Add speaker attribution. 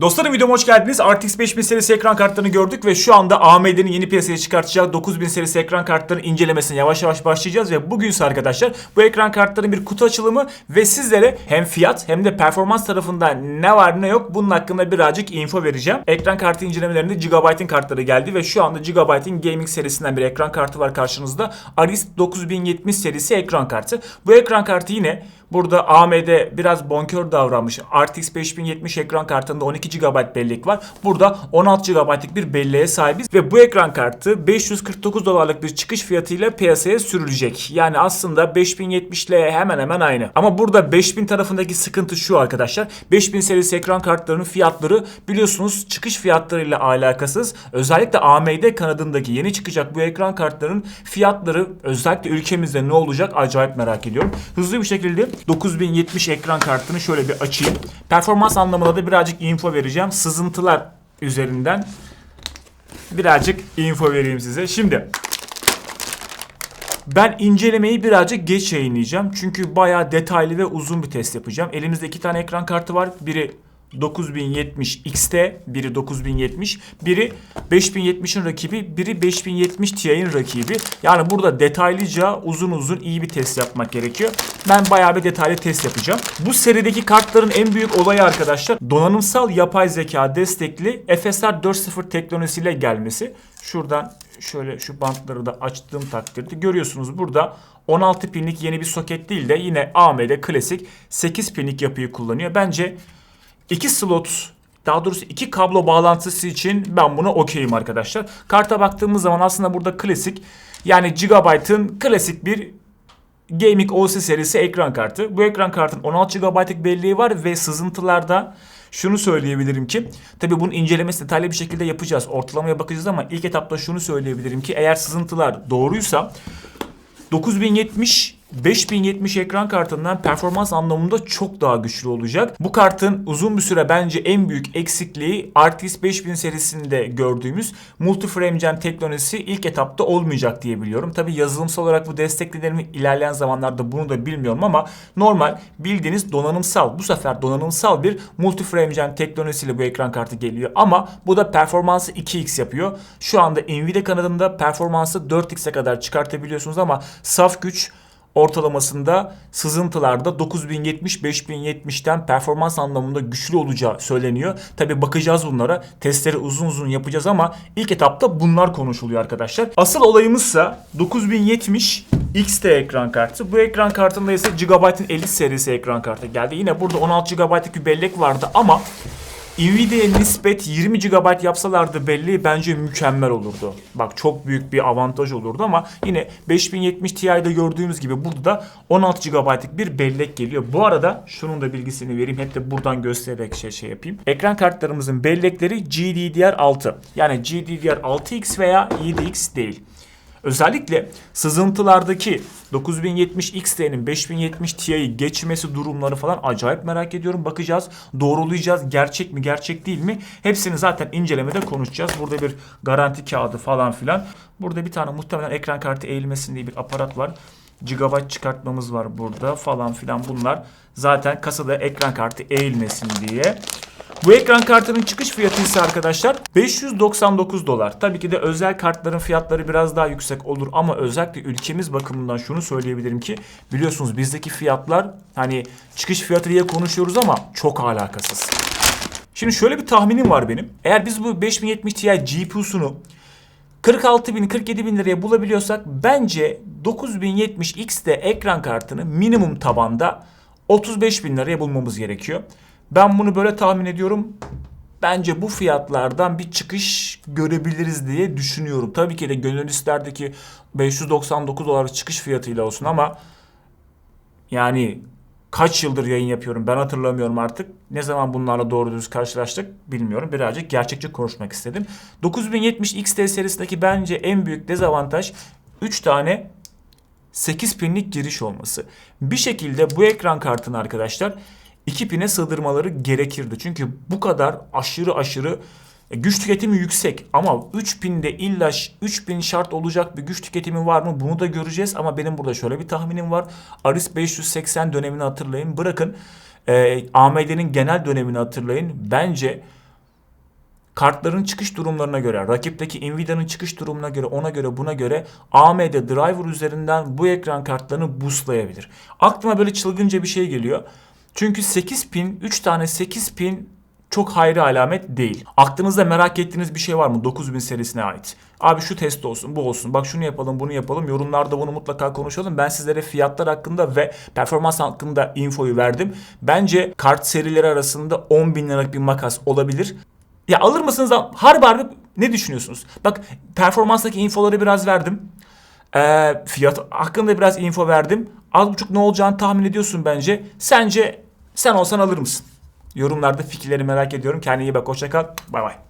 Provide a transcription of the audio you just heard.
Speaker 1: Dostlarım videoma hoş geldiniz. RTX 5000 serisi ekran kartlarını gördük ve şu anda AMD'nin yeni piyasaya çıkartacağı 9000 serisi ekran kartlarının incelemesine yavaş yavaş başlayacağız ve bugün ise arkadaşlar bu ekran kartların bir kutu açılımı ve sizlere hem fiyat hem de performans tarafında ne var ne yok bunun hakkında birazcık info vereceğim. Ekran kartı incelemelerinde Gigabyte'in kartları geldi ve şu anda Gigabyte'in gaming serisinden bir ekran kartı var karşınızda. Aris 9070 serisi ekran kartı. Bu ekran kartı yine Burada AMD biraz bonkör davranmış. RTX 5070 ekran kartında 12 GB bellek var. Burada 16 GB'lık bir belleğe sahibiz ve bu ekran kartı 549 dolarlık bir çıkış fiyatıyla piyasaya sürülecek. Yani aslında 5070 ile hemen hemen aynı. Ama burada 5000 tarafındaki sıkıntı şu arkadaşlar. 5000 serisi ekran kartlarının fiyatları biliyorsunuz çıkış fiyatlarıyla alakasız. Özellikle AMD kanadındaki yeni çıkacak bu ekran kartlarının fiyatları özellikle ülkemizde ne olacak acayip merak ediyorum. Hızlı bir şekilde 9070 ekran kartını şöyle bir açayım. Performans anlamında da birazcık info vereceğim. Sızıntılar üzerinden birazcık info vereyim size. Şimdi ben incelemeyi birazcık geç yayınlayacağım. Çünkü bayağı detaylı ve uzun bir test yapacağım. Elimizde iki tane ekran kartı var. Biri 9070 XT, biri 9070, biri 5070'in rakibi, biri 5070 Ti'nin rakibi. Yani burada detaylıca uzun uzun iyi bir test yapmak gerekiyor. Ben bayağı bir detaylı test yapacağım. Bu serideki kartların en büyük olayı arkadaşlar donanımsal yapay zeka destekli FSR 4.0 teknolojisiyle gelmesi. Şuradan şöyle şu bantları da açtığım takdirde görüyorsunuz burada 16 pinlik yeni bir soket değil de yine AMD klasik 8 pinlik yapıyı kullanıyor. Bence iki slot daha doğrusu iki kablo bağlantısı için ben buna okeyim arkadaşlar. Karta baktığımız zaman aslında burada klasik yani Gigabyte'ın klasik bir Gaming OC serisi ekran kartı. Bu ekran kartın 16 GB'lık belleği var ve sızıntılarda şunu söyleyebilirim ki tabii bunun incelemesi detaylı bir şekilde yapacağız. Ortalamaya bakacağız ama ilk etapta şunu söyleyebilirim ki eğer sızıntılar doğruysa 9070 5070 ekran kartından performans anlamında çok daha güçlü olacak. Bu kartın uzun bir süre bence en büyük eksikliği RTX 5000 serisinde gördüğümüz multi-frame gen teknolojisi ilk etapta olmayacak diye biliyorum. Tabi yazılımsal olarak bu desteklenir mi ilerleyen zamanlarda bunu da bilmiyorum ama normal bildiğiniz donanımsal bu sefer donanımsal bir multi-frame gen teknolojisiyle bu ekran kartı geliyor ama bu da performansı 2x yapıyor. Şu anda Nvidia kanadında performansı 4x'e kadar çıkartabiliyorsunuz ama saf güç ortalamasında sızıntılarda 9070-5070'ten performans anlamında güçlü olacağı söyleniyor. Tabi bakacağız bunlara. Testleri uzun uzun yapacağız ama ilk etapta bunlar konuşuluyor arkadaşlar. Asıl olayımızsa 9070 XT ekran kartı. Bu ekran kartında ise Gigabyte'ın 50 serisi ekran kartı geldi. Yine burada 16 GB'lık bir bellek vardı ama Nvidia'ya nispet 20 GB yapsalardı belli bence mükemmel olurdu. Bak çok büyük bir avantaj olurdu ama yine 5070 Ti'de gördüğümüz gibi burada da 16 GB'lık bir bellek geliyor. Bu arada şunun da bilgisini vereyim. Hep de buradan göstererek şey, şey yapayım. Ekran kartlarımızın bellekleri GDDR6. Yani GDDR6X veya 7X değil. Özellikle sızıntılardaki 9070 XT'nin 5070 Ti'yi geçmesi durumları falan acayip merak ediyorum. Bakacağız, doğrulayacağız. Gerçek mi, gerçek değil mi? Hepsini zaten incelemede konuşacağız. Burada bir garanti kağıdı falan filan. Burada bir tane muhtemelen ekran kartı eğilmesin diye bir aparat var. Gigabyte çıkartmamız var burada falan filan bunlar. Zaten kasada ekran kartı eğilmesin diye. Bu ekran kartının çıkış fiyatı ise arkadaşlar 599 dolar. Tabii ki de özel kartların fiyatları biraz daha yüksek olur ama özellikle ülkemiz bakımından şunu söyleyebilirim ki biliyorsunuz bizdeki fiyatlar hani çıkış fiyatı diye konuşuyoruz ama çok alakasız. Şimdi şöyle bir tahminim var benim. Eğer biz bu 5070 Ti GPU'sunu 46 bin 47 bin liraya bulabiliyorsak bence 9070 X'de ekran kartını minimum tabanda 35 bin liraya bulmamız gerekiyor. Ben bunu böyle tahmin ediyorum. Bence bu fiyatlardan bir çıkış görebiliriz diye düşünüyorum. Tabii ki de gönül isterdi ki 599 dolar çıkış fiyatıyla olsun ama yani kaç yıldır yayın yapıyorum ben hatırlamıyorum artık. Ne zaman bunlarla doğru düz karşılaştık bilmiyorum. Birazcık gerçekçi konuşmak istedim. 9070 XT serisindeki bence en büyük dezavantaj 3 tane 8 pinlik giriş olması. Bir şekilde bu ekran kartını arkadaşlar 2 pine sığdırmaları gerekirdi. Çünkü bu kadar aşırı aşırı e, güç tüketimi yüksek ama 3000'de illa 3000 şart olacak bir güç tüketimi var mı bunu da göreceğiz ama benim burada şöyle bir tahminim var. Aris 580 dönemini hatırlayın. Bırakın e, AMD'nin genel dönemini hatırlayın. Bence kartların çıkış durumlarına göre, rakipteki Nvidia'nın çıkış durumuna göre, ona göre, buna göre AMD driver üzerinden bu ekran kartlarını boostlayabilir. Aklıma böyle çılgınca bir şey geliyor. Çünkü 8 pin, 3 tane 8 pin çok hayri alamet değil. Aklınızda merak ettiğiniz bir şey var mı 9000 serisine ait? Abi şu test olsun, bu olsun. Bak şunu yapalım, bunu yapalım. Yorumlarda bunu mutlaka konuşalım. Ben sizlere fiyatlar hakkında ve performans hakkında infoyu verdim. Bence kart serileri arasında 10 bin liralık bir makas olabilir. Ya alır mısınız? Harbi harbi ne düşünüyorsunuz? Bak performanstaki infoları biraz verdim. Ee, fiyat hakkında biraz info verdim. Az buçuk ne olacağını tahmin ediyorsun bence. Sence sen olsan alır mısın? Yorumlarda fikirleri merak ediyorum. Kendine iyi bak. Hoşça kal. Bay bay.